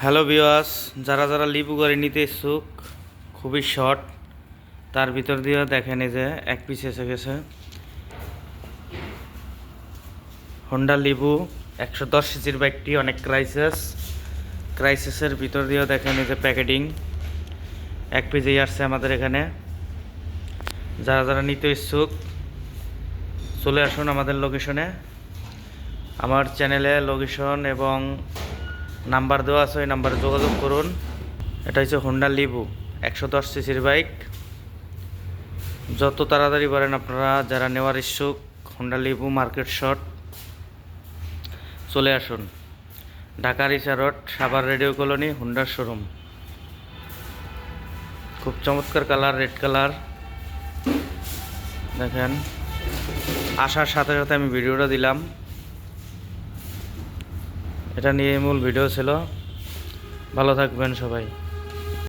Hello বিওয়াস যারা যারা লিবু করে নিতে ইচ্ছুক খুবই শর্ট তার ভিতর দিয়েও দেখেন এই যে এক পিস এসে গেছে। হন্ডা লিবু একশো দশ সিসির বাইকটি, অনেক ক্রাইসিস ক্রাইসিসের ভিতর দিয়েও দেখেন এই যে প্যাকেটিং এক পিসেই আসছে আমাদের এখানে। যারা যারা নিতে ইচ্ছুক চলে আসুন আমাদের লোকেশনে আমার চ্যানেলে লোকেশন এবং নাম্বার দেওয়া আছে, ওই নাম্বারে যোগাযোগ করুন। এটা হচ্ছে হোন্ডা লিবু একশো দশ সিসির বাইক। যত তাড়াতাড়ি পারেন আপনারা, যারা নেওয়ার ইচ্ছুক হোন্ডা লিবু মার্কেট শট চলে আসুন। ঢাকা রিসা রোড, সাভার রেডিও কলোনি হোন্ডার শোরুম খুব চমৎকার কালার, রেড কালার। দেখেন, আসার সাথে সাথে আমি ভিডিওটা দিলাম। এটা নিয়ে মূল ভিডিও ছিল। ভালো থাকবেন সবাই।